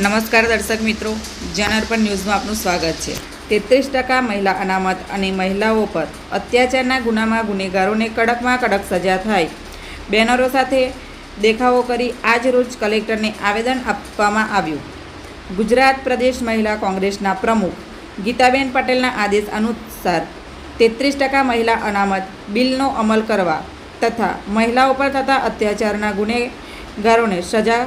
નમસ્કાર દર્શક મિત્રો જનઅર્પણ ન્યૂઝમાં આપનું સ્વાગત છે. તેત્રીસ ટકા મહિલા અનામત અને મહિલાઓ પર અત્યાચારના ગુનામાં ગુનેગારોને કડકમાં કડક સજા થાય. બેનરો સાથે દેખાવો કરી આજ રોજ કલેક્ટરને આવેદન આપવામાં આવ્યું. ગુજરાત પ્રદેશ મહિલા કોંગ્રેસના પ્રમુખ ગીતાબેન પટેલના આદેશ અનુસાર તેત્રીસ ટકા મહિલા અનામત બિલનો અમલ કરવા તથા મહિલાઓ પર થતા અત્યાચારના ગુનેગારોને સજા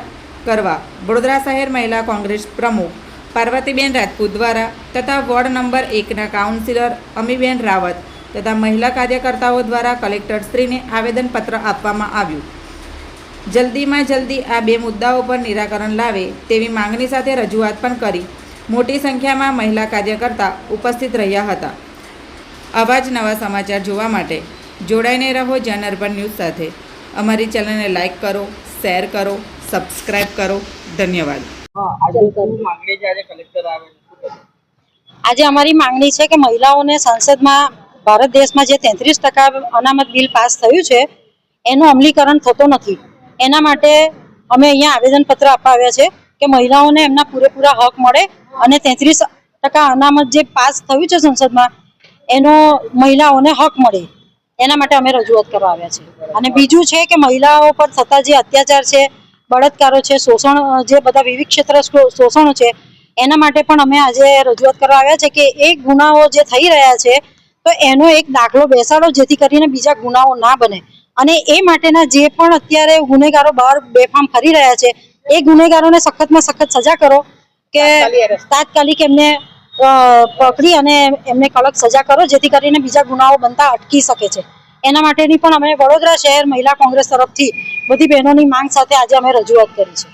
કરવા વડોદરા શહેર મહિલા કોંગ્રેસ પ્રમુખ પાર્વતીબેન રાજપૂત દ્વારા તથા વોર્ડ નંબર એકના કાઉન્સિલર અમીબેન રાવત તથા મહિલા કાર્યકર્તાઓ દ્વારા કલેક્ટરશ્રીને આવેદનપત્ર આપવામાં આવ્યું. જલ્દીમાં જલ્દી આ બે મુદ્દાઓ પર નિરાકરણ લાવે તેવી માંગણી સાથે રજૂઆત પણ કરી. મોટી સંખ્યામાં મહિલા કાર્યકર્તા ઉપસ્થિત રહ્યા હતા. આવા જ નવા સમાચાર જોવા માટે જોડાઈને રહો જન અર્બન ન્યૂઝ સાથે. અમારી ચેનલને લાઇક કરો, શેર કરો સબસ્ક્રાઈબ કરો. ધન્યવાદ. આજે અમારી માંગણી છે કે મહિલાઓને સંસદમાં ભારત દેશમાં જે તેત્રીસ ટકા અનામત બિલ પાસ થયું છે એનું અમલીકરણ થતો નથી. એના માટે અમે અહીંયા આવેદનપત્ર અપાવ્યા છે કે મહિલાઓને એમના પૂરેપૂરા હક મળે અને તેત્રીસ ટકા અનામત જે પાસ થયું છે સંસદમાં એનો મહિલાઓને હક મળે. એના માટે અમે રજૂઆત કરવા આવ્યા છે. અને બીજું છે કે મહિલાઓ પર થતા જે અત્યાચાર છે બળાત્કારો છે શોષણ જે બધા વિવિધ ક્ષેત્ર શોષણો છે એના માટે પણ અમે આજે રજૂઆત કરવા આવ્યા છે કે એ ગુનાઓ જે થઈ રહ્યા છે તો એનો એક દાખલો બેસાડો જેથી કરીને બીજા ગુનાઓ ના બને. અને એ માટેના જે પણ અત્યારે ગુનેગારો બહાર બેફામ ફરી રહ્યા છે એ ગુનેગારોને સખતમાં સખત સજા કરો કે તાત્કાલિક એમને પકડી અને એમને કડક સજા કરો જેથી કરીને બીજા ગુનાઓ બનતા અટકી શકે છે. એના માટેની પણ અમે વડોદરા શહેર મહિલા કોંગ્રેસ તરફથી બધી બહેનોની માંગ સાથે આજે અમે રજૂઆત કરી છે.